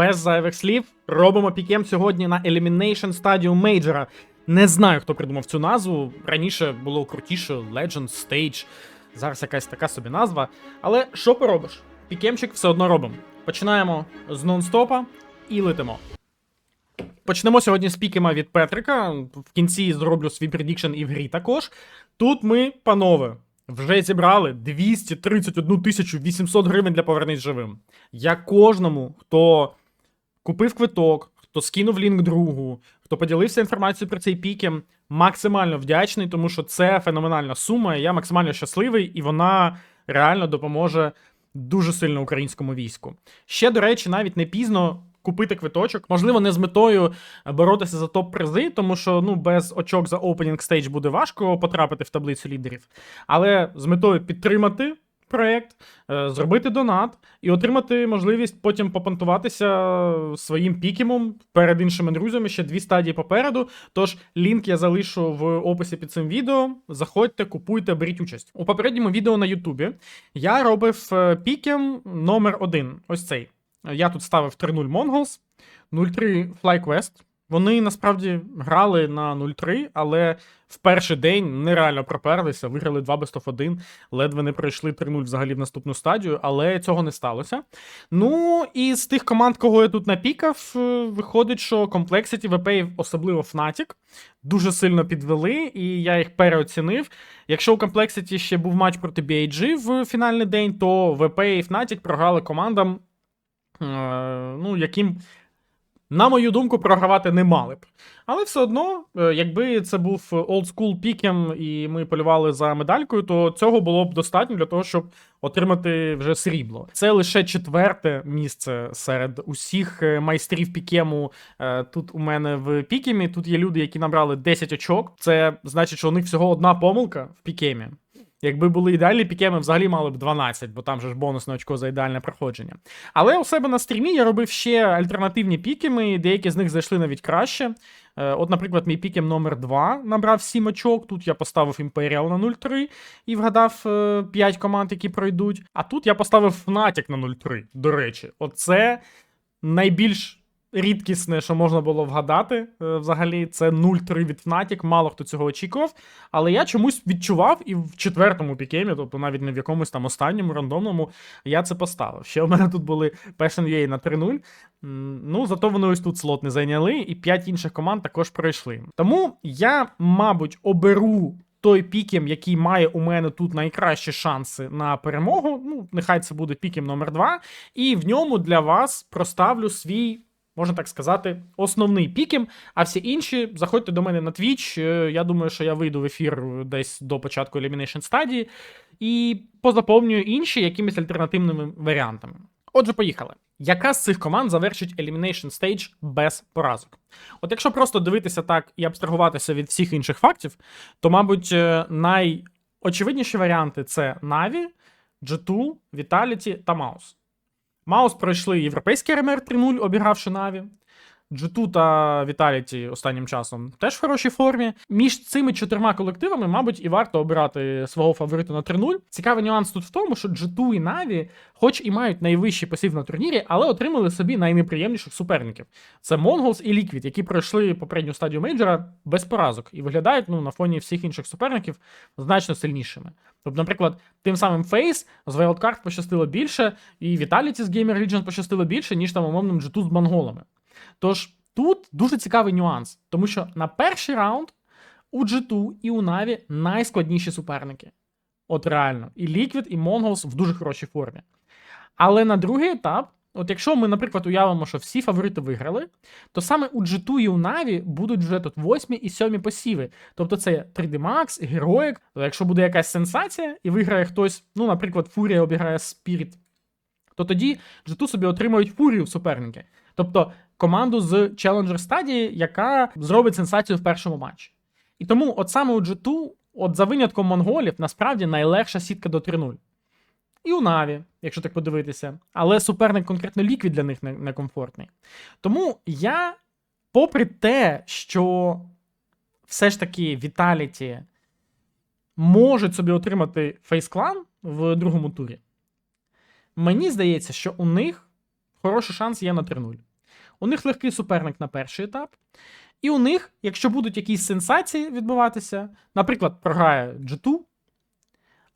без зайвих слів, робимо пікем сьогодні на Elimination стадію мейджора. Не знаю, хто придумав цю назву. Раніше було крутіше Legend Stage. Зараз якась така собі назва. Але що поробиш? Пікемчик все одно робимо. Починаємо з нон-стопа і летимо. Почнемо сьогодні з пікема від Петрика. В кінці зроблю свій предікшн і в грі також. Тут ми, панове, вже зібрали 231 800 гривень для повернись живим. Я кожному, хто купив квиток, хто скинув лінк другу, хто поділився інформацією про цей пікем, максимально вдячний, тому що це феноменальна сума. Я максимально щасливий, і вона реально допоможе дуже сильно українському війську. Ще, до речі, навіть не пізно. Купити квиточок, можливо, не з метою боротися за топ-призи, тому що ну без очок за Opening Stage буде важко потрапити в таблицю лідерів. Але з метою підтримати проект, е, зробити донат і отримати можливість потім попонтуватися своїм пікемом перед іншими друзями. Ще дві стадії попереду. Тож лінк я залишу в описі під цим відео. Заходьте, купуйте, беріть участь. У попередньому відео на Ютубі я робив е, пікем номер один. Ось цей. Я тут ставив 3-0 Mongols, 0-3 FlyQuest. Вони насправді грали на 0-3, але в перший день нереально проперлися, виграли 2 best of 1, ледве не пройшли 3-0 взагалі в наступну стадію, але цього не сталося. Ну і з тих команд, кого я тут напікав, е, виходить, що Complexity, VP, особливо Fnatic, дуже сильно підвели, і я їх переоцінив. Якщо у Complexity ще був матч проти BIG в фінальний день, то VP і Fnatic програли командам, е, ну, яким на мою думку, програвати не мали б. Але все одно, е, якби це був олдскул пікем і ми полювали за медалькою, то цього було б достатньо для того, щоб отримати вже срібло. Це лише четверте місце серед усіх е, майстрів пікему. е, Тут у мене в пікемі. Тут є люди, які набрали 10 очок. Це значить, що у них всього одна помилка в пікемі. Якби були ідеальні пікеми, взагалі мали б 12, бо там же ж бонусне очко за ідеальне проходження. Але у себе на стрімі я робив ще альтернативні пікеми, деякі з них зайшли навіть краще. Е, От, наприклад, мій пікем номер 2 набрав 7 очок. Тут я поставив Imperial на 0-3 і вгадав 5 команд, які пройдуть. А тут я поставив Fnatic на 0-3, до речі. Оце найбільш рідкісне, що можна було вгадати е, взагалі, це 0-3 від Fnatic, мало хто цього очікував. Але я чомусь відчував і в четвертому пікемі, тобто навіть не в якомусь там останньому рандомному, я це поставив. Ще у мене тут були Passion UA на 3-0. Ну, зато вони ось тут слот не зайняли, і 5 інших команд також пройшли. Тому я, мабуть, оберу. Той пікем, який має у мене тут найкращі шанси на перемогу. Ну, нехай це буде пікем номер 2 І в ньому для вас проставлю свій можна так сказати, основний пікем. А всі інші заходьте до мене на Twitch. Е, Я думаю, що я вийду в ефір десь до початку Elimination стадії і позаповнюю інші якимись альтернативними варіантами. Отже, поїхали. Яка з цих команд завершить Elimination Stage без поразок? От якщо просто дивитися так і абстрагуватися від всіх інших фактів, то, мабуть, е, найочевидніші варіанти це Na'Vi, G2, Vitality та Маус. Маус пройшли європейський РМР 3-0, обігравши Наві. G2 та Vitality останнім часом теж в хорошій формі. Між цими чотирма колективами, мабуть, і варто обирати свого фаворита на 3-0. Цікавий нюанс тут в тому, що G2 і Na'Vi, хоч і мають найвищий пасів на турнірі, але отримали собі найнеприємніших суперників. Це Mongols і Liquid, які пройшли попередню стадію мейджора без поразок і виглядають ну, на фоні всіх інших суперників значно сильнішими. Тобто, наприклад, тим самим Face з Wildcard пощастило більше, і Vitality з Gamer Legion пощастило більше, ніж там умовним G2 з монголами. Тож тут дуже цікавий нюанс, тому що на перший раунд у G2 і у Na'Vi найскладніші суперники. От реально, і Liquid, і Mongols в дуже хорошій формі. Але на другий етап, от якщо ми, наприклад, уявимо, що всі фаворити виграли, то саме у G2 і у Na'Vi будуть вже тут восьмі і сьомі посіви. Тобто це 3D Max, Heroic. То якщо буде якась сенсація і виграє хтось, ну, наприклад, Фурія обіграє Spirit, то тоді G2 собі отримають фурію в суперники. Тобто команду з Challenger стадії, яка зробить сенсацію в першому матчі. І тому, от саме у G2, от за винятком монголів, насправді найлегша сітка до 3-0. І у Наві, якщо так подивитися. Але суперник конкретно ліквід для них некомфортний. Тому я, попри те, що все ж таки Vitality можуть собі отримати фейс-клан в другому турі, мені здається, що у них хороший шанс є на 3-0. У них легкий суперник на перший етап. І у них, якщо будуть якісь сенсації відбуватися, наприклад, програє G2,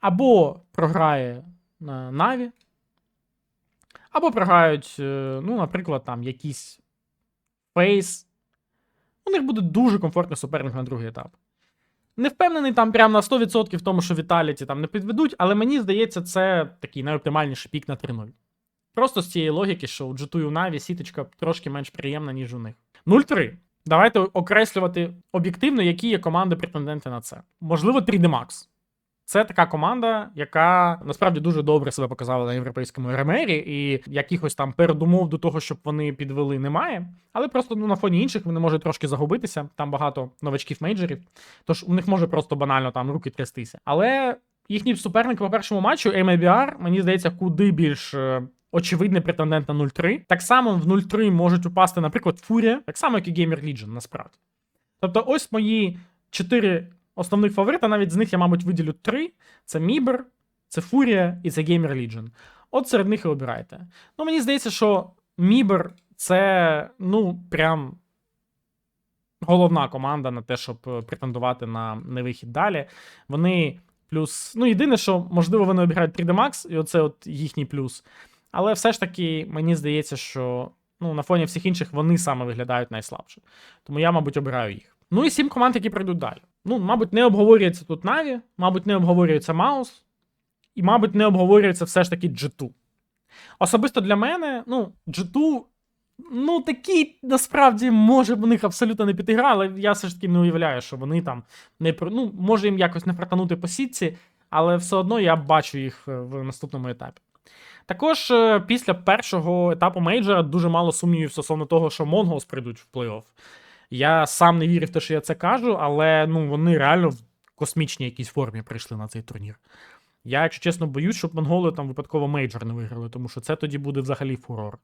або програє е, Na'Vi, або програють, е, ну, наприклад, там якийсь Фейс. У них буде дуже комфортний суперник на другий етап. Не впевнений там прям на 100% в тому, що Віталіті там не підведуть, але мені здається, це такий найоптимальніший пік на 3-0. Просто з цієї логіки, що у G2 і у Na'Vi сіточка трошки менш приємна, ніж у них. 0-3. Давайте окреслювати об'єктивно, які є команди претенденти на це. Можливо, 3D Max. Це така команда, яка насправді дуже добре себе показала на європейському РМРі, і якихось там передумов до того, щоб вони підвели, немає. Але просто ну, на фоні інших вони можуть трошки загубитися. Там багато новачків мейджорів, тож у них може просто банально там руки трястися. Але їхній суперник по першому матчу, MABR, мені здається, куди більш. Очевидний претендент на 0-3. Так само в 0-3 можуть упасти, наприклад, Фурія, так само, як і Gamer Legion, насправді. Тобто, ось мої чотири основних фаворита, навіть з них я, мабуть, виділю три: це Мібер, це Фурія і це Gamer Legion. От серед них і обирайте. Ну, мені здається, що Мібер це, ну, прям головна команда на те, щоб е, претендувати на невихід далі. Вони плюс. Ну, єдине, що, можливо, вони обіграють 3D Max, і оце от їхній плюс. Але все ж таки, мені здається, що ну, на фоні всіх інших вони саме виглядають найслабше. Тому я, мабуть, обираю їх. Ну і сім команд, які прийдуть далі. Ну, мабуть, не обговорюється тут Na'Vi, мабуть, не обговорюється Маус, і, мабуть, не обговорюється все ж таки G2. Особисто для мене, ну, G2, ну, такі насправді може в них абсолютно не піти але я все ж таки не уявляю, що вони там не ну, може їм якось не протанути по сітці, але все одно я бачу їх е, в наступному етапі. Також е, після першого етапу мейджора дуже мало сумнівів стосовно того, що Mongols прийдуть в плей-офф. Я сам не вірив те, що я це кажу, але ну, вони реально в космічній якійсь формі прийшли на цей турнір. Я, якщо чесно, боюсь, щоб монголи там випадково мейджор не виграли, тому що це тоді буде взагалі фурор.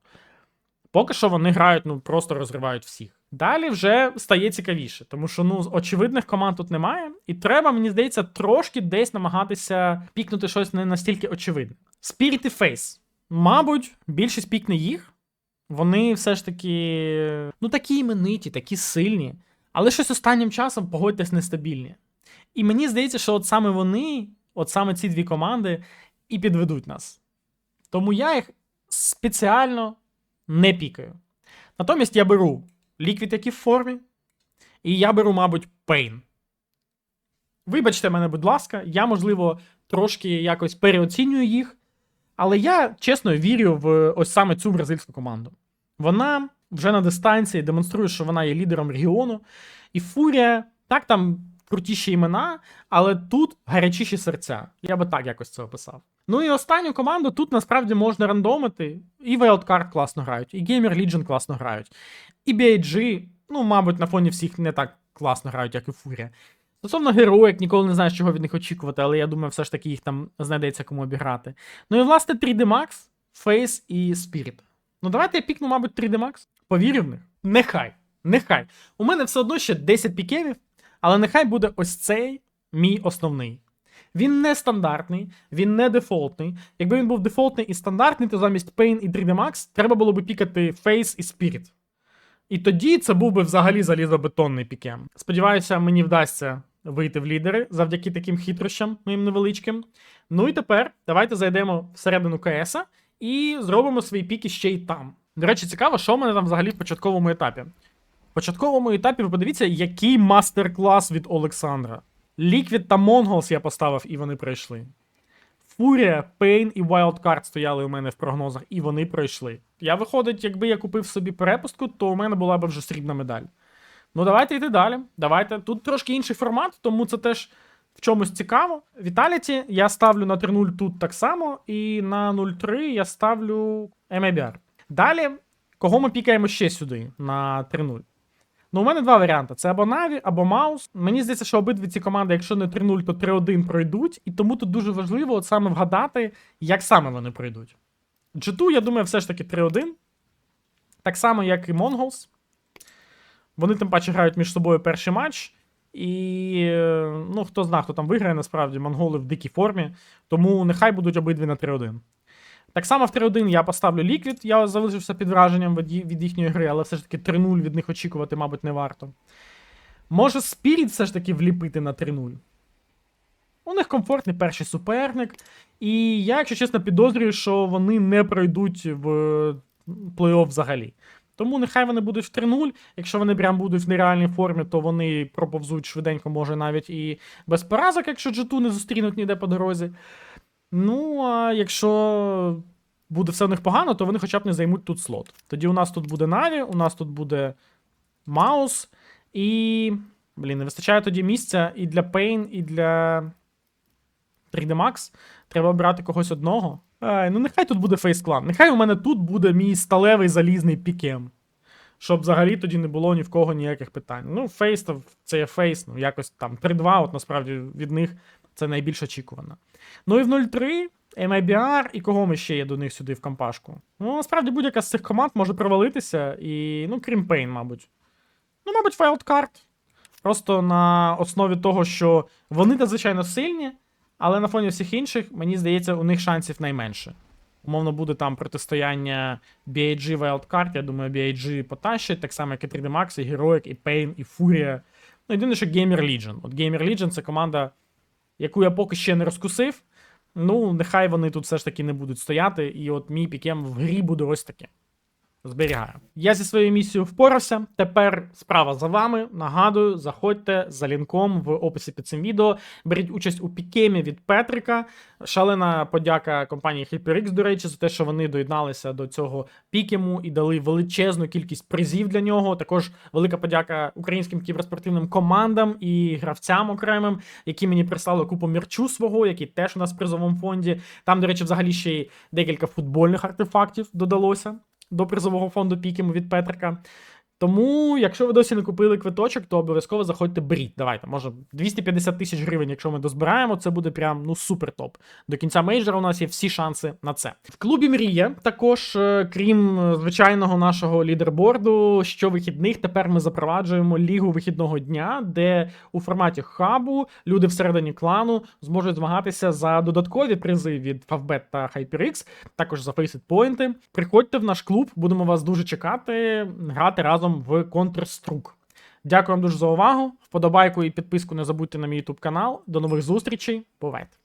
Поки що вони грають, ну просто розривають всіх. Далі вже стає цікавіше, тому що ну очевидних команд тут немає, і треба, мені здається, трошки десь намагатися пікнути щось не настільки очевидне. Spirit і Face. Мабуть, більшість пікне їх. Вони все ж таки, ну такі імениті, такі сильні, але щось останнім часом, погодьтесь, нестабільні. І мені здається, що от саме вони, от саме ці дві команди, і підведуть нас. Тому я їх спеціально не пікаю. Натомість я беру Liquid, які в формі, і я беру, мабуть, Pain. Вибачте мене, будь ласка, я, можливо, трошки якось переоцінюю їх, але я чесно вірю в ось саме цю бразильську команду. Вона вже на дистанції демонструє, що вона є лідером регіону. І Фурія, так там крутіші імена, але тут гарячіші серця. Я би так якось це описав. Ну і останню команду тут насправді можна рандомити. І Wildcard класно грають, і Gamer Legion класно грають. І BIG, ну, мабуть, на фоні всіх не так класно грають, як і Фурія. Стосовно героїк, ніколи не знаю, чого від них очікувати, але я думаю, все ж таки їх там знайдеться кому обіграти. Ну і власне 3D Max, Face і Spirit. Ну давайте я пікну, мабуть, 3D Max. Повірю в них? Нехай. Нехай. У мене все одно ще 10 пікемів, але нехай буде ось цей мій основний. Він не стандартний, він не дефолтний. Якби він був дефолтний і стандартний, то замість Pain і 3D Max треба було б пікати Face і Spirit. І тоді це був би взагалі залізобетонний пікем. Сподіваюся, мені вдасться вийти в лідери завдяки таким хитрощам моїм невеличким. Ну і тепер давайте зайдемо всередину КС і зробимо свої піки ще й там. До речі, цікаво, що в мене там взагалі в початковому етапі. В початковому етапі ви подивіться, який мастер-клас від Олександра. Liquid та Mongols я поставив, і вони пройшли. Фурія, Pain і Wildcard стояли у мене в прогнозах, і вони пройшли. Я виходить, якби я купив собі перепустку, то у мене була б вже срібна медаль. Ну, давайте йти далі. Давайте. Тут трошки інший формат, тому це теж в чомусь цікаво. Віталіті я ставлю на 3-0 тут так само, і на 0-3 я ставлю MABR. Далі, кого ми пікаємо ще сюди на 3-0? Ну, у мене два варіанти: це або Na'Vi, або Маус. Мені здається, що обидві ці команди, якщо не 3-0, то 3-1 пройдуть, і тому тут дуже важливо от саме вгадати, як саме вони пройдуть. G2, я думаю, все ж таки 3-1. Так само, як і Mongols. Вони тим паче грають між собою перший матч. І е, ну, хто знає, хто там виграє, насправді, монголи в дикій формі. Тому нехай будуть обидві на 3-1. Так само в 3-1 я поставлю Liquid, я залишився під враженням від, їхньої гри, але все ж таки 3-0 від них очікувати, мабуть, не варто. Може Spirit все ж таки вліпити на 3-0. У них комфортний перший суперник. І я, якщо чесно, підозрюю, що вони не пройдуть в плей-офф взагалі. Тому нехай вони будуть в 3-0. Якщо вони прям будуть в нереальній формі, то вони проповзуть швиденько, може навіть і без поразок, якщо G2 не зустрінуть ніде по дорозі. Ну, а якщо буде все в них погано, то вони хоча б не займуть тут слот. Тоді у нас тут буде Наві, у нас тут буде Маус, і. Блін, не вистачає тоді місця і для Pain, і для 3D Max. Треба обрати когось одного. Ай, ну нехай тут буде Clan. Нехай у мене тут буде мій сталевий залізний пікем. Щоб взагалі тоді не було ні в кого ніяких питань. Ну, то це є Face, ну якось там 3-2, от насправді від них це найбільш очікувано. Ну і в 0-3 MIBR, і кого ми ще є до них сюди в компашку? Ну, насправді будь-яка з цих команд може провалитися, і, ну, крім Pain, мабуть. Ну, мабуть, Wildcard. Просто на основі того, що вони надзвичайно сильні, але на фоні всіх інших, мені здається, у них шансів найменше. Умовно, буде там протистояння BIG Wildcard, я думаю, BIG потащить, так само, як і 3D Max, і Heroic, і Pain, і Furia. Ну, єдине, що Gamer Legion. От Gamer Legion це команда, яку я поки ще не розкусив. Ну, нехай вони тут все ж таки не будуть стояти, і от мій пікем в грі буде ось таке. Зберігаю. Я зі своєю місією впорався. Тепер справа за вами. Нагадую, заходьте за лінком в описі під цим відео. Беріть участь у пікемі від Петрика. Шалена подяка компанії HyperX, до речі, за те, що вони доєдналися до цього пікему і дали величезну кількість призів для нього. Також велика подяка українським кіберспортивним командам і гравцям окремим, які мені прислали купу мірчу свого, який теж у нас в призовому фонді. Там, до речі, взагалі ще й декілька футбольних артефактів додалося до призового фонду Пікіму від Петрика. Тому, якщо ви досі не купили квиточок, то обов'язково заходьте беріть. Давайте, може, 250 тисяч гривень, якщо ми дозбираємо, це буде прям ну супер топ. До кінця мейджора у нас є всі шанси на це. В клубі Мрія також, е, крім е, звичайного нашого лідерборду, щовихідних тепер ми запроваджуємо лігу вихідного дня, де у форматі хабу люди всередині клану зможуть змагатися за додаткові призи від Favbet та HyperX, також за Faceit Point. Приходьте в наш клуб, будемо вас дуже чекати, грати разом в Counter-Struck. Дякую вам дуже за увагу. Вподобайку і підписку не забудьте на мій YouTube канал. До нових зустрічей. Бувайте!